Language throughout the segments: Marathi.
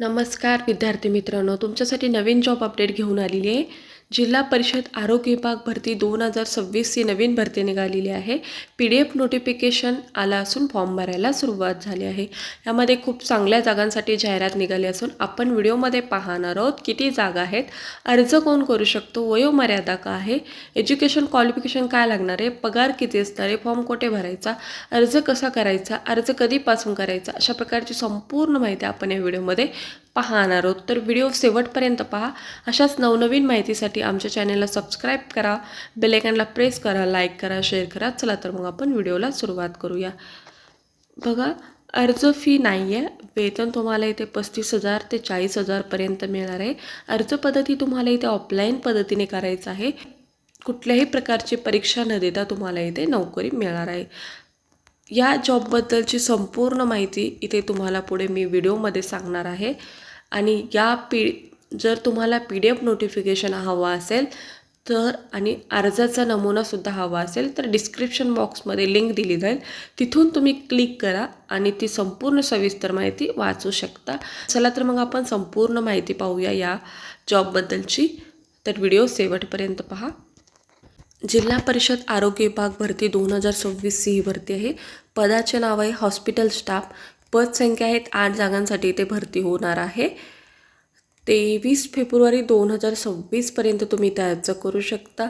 नमस्कार विद्यार्थी मित्रांनो तुमच्यासाठी नवीन जॉब अपडेट घेऊन आलेली आहे. जिल्हा परिषद आरोग्य विभाग भरती दोन हजार सव्वीसची नवीन भरती निघालेली आहे. पी डी एफ नोटिफिकेशन आला असून फॉर्म भरायला सुरुवात झाली आहे. यामध्ये खूप चांगल्या जागांसाठी जाहिरात निघाली असून आपण व्हिडिओमध्ये पाहणार आहोत किती जागा आहेत. अर्ज कोण करू शकतो? वयोमर्यादा का आहे? एज्युकेशन क्वालिफिकेशन काय लागणार आहे? पगार किती असणार आहे? फॉर्म कुठे भरायचा? अर्ज कसा करायचा? अर्ज कधीपासून करायचा? अशा प्रकारची संपूर्ण माहिती आपण या व्हिडिओमध्ये पाहणार आहोत. तर व्हिडिओ शेवटपर्यंत पहा. अशाच नवनवीन माहितीसाठी आमच्या चॅनलला सबस्क्राईब करा. बेलायकनला प्रेस करा लाईक करा शेअर करा. चला तर मग आपण व्हिडिओला सुरुवात करूया. बघा अर्ज फी नाही आहे वेतन तुम्हाला इथे पस्तीस हजार ते चाळीस हजारपर्यंत मिळणार आहे. अर्ज पद्धती तुम्हाला इथे ऑफलाईन पद्धतीने करायचं आहे. कुठल्याही प्रकारची परीक्षा न देता तुम्हाला इथे नोकरी मिळणार आहे. या जॉबबद्दलची संपूर्ण माहिती इथे तुम्हाला पुढे मी व्हिडिओमध्ये सांगणार आहे. आणि या पी जर तुम्हाला पी डी एफ नोटिफिकेशन हवा असेल तर आणि अर्जाचा नमुनासुद्धा हवा असेल तर डिस्क्रिप्शन बॉक्समध्ये लिंक दिली जाईल. तिथून तुम्ही क्लिक करा आणि ती संपूर्ण सविस्तर माहिती वाचू शकता. चला तर मग आपण संपूर्ण माहिती पाहूया या जॉबबद्दलची तर व्हिडिओ शेवटपर्यंत पहा. जिल्हा परिषद आरोग्य विभाग भरती दोन हजार सव्वीस ही भरती आहे. पदाचे नाव आहे हॉस्पिटल स्टाफ पदसंख्या आहेत आठ जागांसाठी इथे भरती होणार आहे. तेवीस फेब्रुवारी दोन हजार सव्वीसपर्यंत तुम्ही इथे अर्ज करू शकता.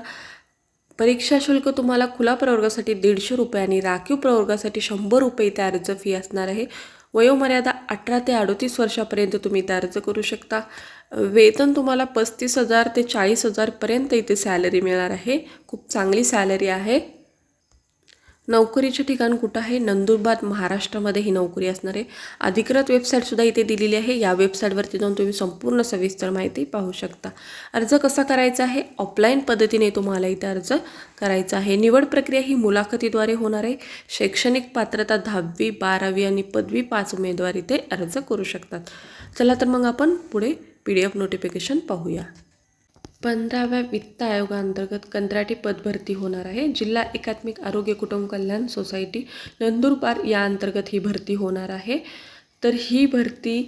परीक्षा शुल्क तुम्हाला खुला प्रवर्गासाठी दीडशे रुपये आणि राखीव प्रवर्गासाठी शंभर रुपये इथे अर्ज फी असणार आहे. वयोमर्यादा अठरा ते अडतीस वर्षापर्यंत तुम्ही इथे अर्ज करू शकता. वेतन तुम्हाला पस्तीस हजार ते चाळीस हजारपर्यंत इथे सॅलरी मिळणार आहे. खूप चांगली सॅलरी आहे. नोकरीचे ठिकाण कुठं आहे? नंदुरबार महाराष्ट्रामध्ये ही नोकरी असणार आहे. अधिकृत वेबसाईटसुद्धा इथे दिलेली आहे. या वेबसाईटवरती जाऊन तुम्ही संपूर्ण सविस्तर माहिती पाहू शकता. अर्ज कसा करायचा आहे? ऑफलाईन पद्धतीने तुम्हाला इथे अर्ज करायचा आहे. निवड प्रक्रिया ही मुलाखतीद्वारे होणार आहे. शैक्षणिक पात्रता दहावी बारावी आणि पदवी पाच उमेदवार इथे अर्ज करू शकतात. चला तर मग आपण पुढे पी डी एफ नोटिफिकेशन पाहूया. पंधराव्या वित्त आयोगाअंतर्गत कंत्राटी पदभरती होणार आहे. जिल्हा एकात्मिक आरोग्य कुटुंब कल्याण सोसायटी नंदुरबार या अंतर्गत ही भरती होणार आहे. तर ही भरती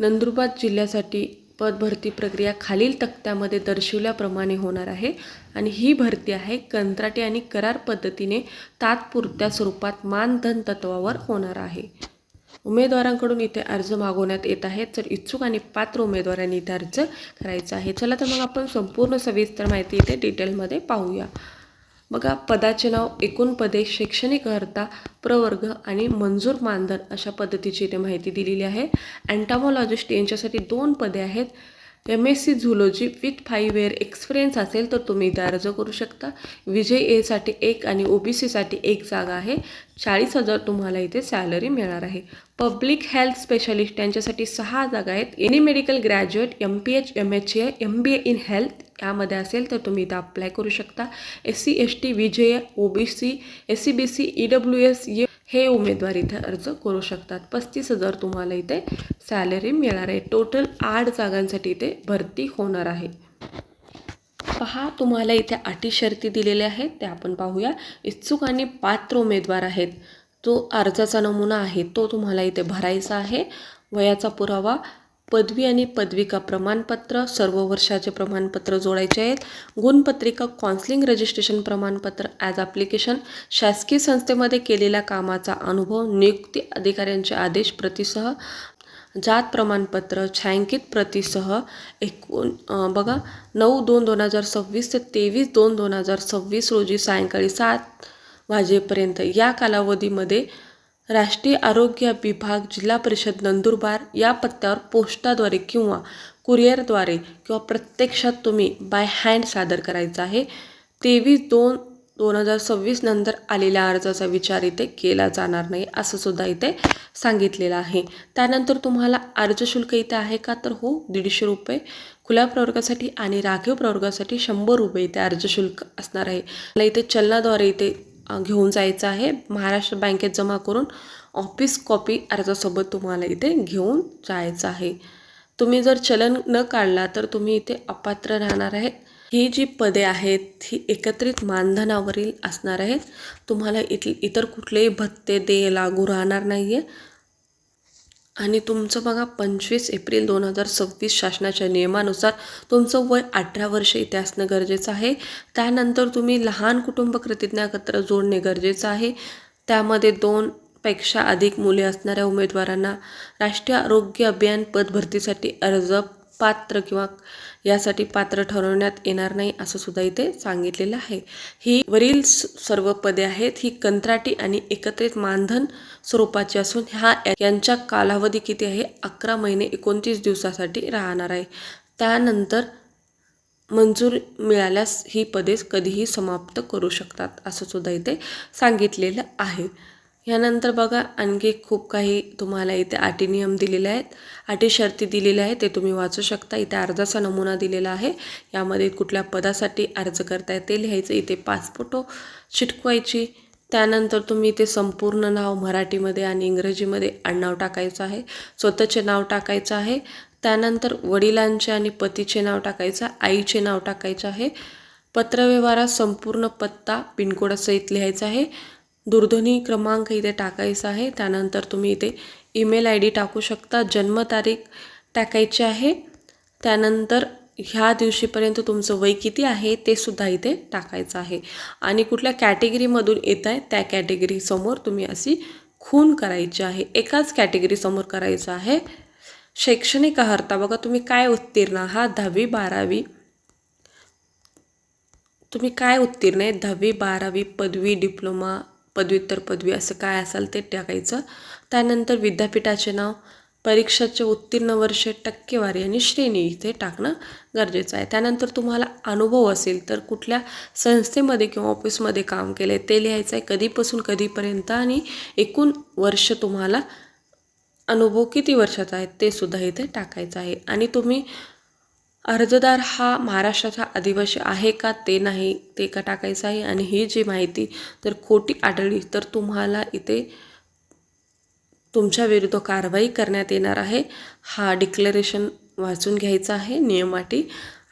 नंदुरबार जिल्ह्यासाठी पदभरती प्रक्रिया खालील तक्त्यामध्ये दर्शवल्याप्रमाणे होणार आहे आणि ही भरती आहे कंत्राटी आणि करार पद्धतीने तात्पुरत्या स्वरूपात मानधन तत्वावर होणार आहे. उमेदवारांकडून इथे अर्ज मागवण्यात येत आहेत. तर इच्छुक आणि पात्र उमेदवारांनी इथे अर्ज करायचा आहे. चला तर मग आपण संपूर्ण सविस्तर माहिती इथे डिटेलमध्ये पाहूया. बघा पदाचे नाव एकूण पदे शैक्षणिक अर्था प्रवर्ग आणि मंजूर मानधन अशा पद्धतीची इथे माहिती दिलेली आहे. अँटामॉलॉजिस्ट यांच्यासाठी दोन पदे आहेत. M S C zoology with five year experience असेल तर तुम्ही इथे अर्ज करू शकता. विजय एसाठी एक आणि ओ बी सीसाठी एक जागा आहे. चाळीस हजार तुम्हाला इथे सॅलरी मिळणार आहे. पब्लिक हेल्थ स्पेशालिस्ट यांच्यासाठी सहा जागा आहेत. Any medical graduate M P H M H A M B A in health यामध्ये असेल तर तुम्ही इथं अप्लाय करू शकता. S C S T VJ O B C S C B C E W S हे उमेदवार इथे अर्ज करू शकतात. पस्तीस हजार तुम्हाला इथे सॅलरी मिळणार आहे. टोटल आठ जागांसाठी इथे भरती होणार आहे. पहा तुम्हाला इथे अटी शर्ती दिलेल्या आहेत. त्या आपण पाहूया. इच्छुक आणि पात्र उमेदवार आहेत. जो अर्जाचा नमुना आहे तो तुम्हाला इथे भरायचा आहे. वयाचा पुरावा पदवी आणि पदविका प्रमाणपत्र सर्व वर्षाचे प्रमाणपत्र जोडायचे आहेत. गुणपत्रिका काउन्सिलिंग रजिस्ट्रेशन प्रमाणपत्र ॲज ॲप्लिकेशन शासकीय संस्थेमध्ये केलेल्या कामाचा अनुभव नियुक्ती अधिकाऱ्यांचे आदेश प्रतिसह जात प्रमाणपत्र छायांकित प्रतीसह एकूण बघा नऊ दोन दोन हजार सव्वीस ते तेवीस दोन दोन हजार सव्वीस रोजी सायंकाळी सात वाजेपर्यंत या कालावधीमध्ये राष्ट्रीय आरोग्य विभाग जिल्हा परिषद नंदुरबार या पत्त्यावर पोस्टाद्वारे किंवा कुरिअरद्वारे किंवा प्रत्यक्षात तुम्ही बाय हँड सादर करायचं आहे. तेवीस दोन दोन हजार सव्वीस नंतर आलेल्या अर्जाचा विचार इथे केला जाणार नाही असं सुद्धा इथे सांगितलेलं आहे. त्यानंतर तुम्हाला अर्ज शुल्क इथे आहे का? तर हो दीडशे रुपये. खुल्या प्रवर्गासाठी आणि राखीव प्रवर्गासाठी शंभर रुपये इथे अर्ज शुल्क असणार आहे. मला इथे चलनाद्वारे इथे घेऊन जायचं आहे. महाराष्ट्र बँकेत जमा करून ऑफिस कॉपी अर्जासोबत तुम्हाला इथे घेऊन जायचं आहे. तुम्ही जर चलन न काढला तर तुम्ही इथे अपात्र राहणार आहेत. ही जी पदे आहेत ही एकत्रित मानधनावरील असणार आहेत. तुम्हाला इथ इतर कुठलेही भत्ते दे लागू राहणार नाही आहे आणि तुमचं बघा पंचवीस एप्रिल दोन हजार सव्वीस शासनाच्या नियमानुसार तुमचं वय अठरा वर्ष इथे असणं गरजेचं आहे. त्यानंतर तुम्ही लहान कुटुंब प्रतिज्ञापत्र जोडणे गरजेचं आहे. त्यामध्ये दोनपेक्षा अधिक मुले असणाऱ्या उमेदवारांना राष्ट्रीय आरोग्य अभियान पदभरतीसाठी अर्ज पात्र किंवा यासाठी पात्र ठरवण्यात येणार नाही असं सुद्धा इथे सांगितलेलं आहे. ही वरील स- सर्व पदे आहेत. ही कंत्राटी आणि एकत्रित मानधन स्वरूपाची असून ह्या यांच्या कालावधी किती आहे? अकरा महिने एकोणतीस दिवसासाठी राहणार आहे. त्यानंतर मंजूर मिळाल्यास ही पदे कधीही समाप्त करू शकतात असं सुद्धा इथे सांगितलेलं आहे. यानंतर बघा आणखी खूप काही तुम्हाला इथे अटी नियम दिलेले आहेत. अटी शर्ती दिलेल्या आहेत ते तुम्ही वाचू शकता. इथे अर्जाचा नमुना दिलेला आहे. यामध्ये कुठल्या पदासाठी अर्ज करता येते लिहायचं इथे पाच फोटो चिटकवायची. त्यानंतर तुम्ही इथे संपूर्ण नाव मराठीमध्ये आणि इंग्रजीमध्ये आडनाव टाकायचं आहे. स्वतःचे नाव टाकायचं आहे. त्यानंतर वडिलांचे आणि पतीचे नाव टाकायचं आईचे नाव टाकायचं आहे. पत्रव्यवहारात संपूर्ण पत्ता पिनकोडसहित लिहायचा आहे. दूरध्वनी क्रमांक इथे टाकायचा आहे. त्यानंतर तुम्ही इथे ईमेल आय डी टाकू शकता. जन्मतारीख टाकायची आहे. त्यानंतर ह्या दिवशीपर्यंत तुमचं वय किती आहे ते सुद्धा इथे टाकायचं आहे. आणि कुठल्या कॅटेगरीमधून येत आहे त्या कॅटेगरीसमोर तुम्ही अशी खून करायची आहे. एकाच कॅटेगरीसमोर करायचं आहे. शैक्षणिक अर्हता बघा तुम्ही काय उत्तीर्ण आहात? दहावी बारावी. तुम्ही काय उत्तीर्ण आहे? दहावी बारावी पदवी डिप्लोमा पदव्युत्तर पदवी असं काय असाल ते टाकायचं. त्यानंतर विद्यापीठाचे नाव परीक्षाचे उत्तीर्ण वर्ष टक्केवारी आणि श्रेणी इथे टाकणं गरजेचं आहे. त्यानंतर तुम्हाला अनुभव असेल तर कुठल्या संस्थेमध्ये किंवा ऑफिसमध्ये काम केलं आहे ते लिहायचं आहे कधीपासून कधीपर्यंत आणि एकूण वर्ष तुम्हाला अनुभव किती वर्षाचा आहे ते सुद्धा इथे टाकायचं आहे. आणि तुम्ही अर्जदार हा महाराष्ट्राचा आदिवासी आहे का ते नाही ते का टाकायचं आहे? आणि ही जी माहिती जर खोटी आढळली तर तुम्हाला इथे तुमच्या विरुद्ध कारवाई करण्यात येणार आहे. हा डिक्लेरेशन वाचून घ्यायचा आहे नियमाटी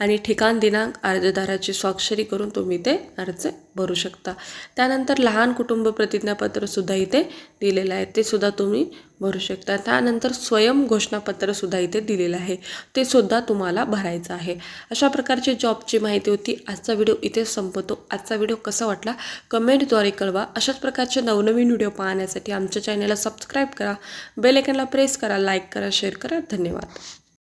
आणि ठिकाण दिनांक अर्जदाराची स्वाक्षरी करून तुम्ही ते अर्ज भरू शकता. त्यानंतर लहान कुटुंब प्रतिज्ञापत्रसुद्धा इथे दिलेलं आहे. ते सुद्धा तुम्ही भरू शकता. त्यानंतर स्वयं घोषणापत्रसुद्धा इथे दिलेलं आहे. ते सुद्धा तुम्हाला भरायचं आहे. अशा प्रकारची जॉबची माहिती होती. आजचा व्हिडिओ इथे संपतो. आजचा व्हिडिओ कसा वाटला? कमेंटद्वारे कळवा. अशाच प्रकारचे नवनवीन व्हिडिओ पाहण्यासाठी आमच्या चॅनलला सबस्क्राईब करा. बेल आयकनला प्रेस करा लाईक करा शेअर करा. धन्यवाद.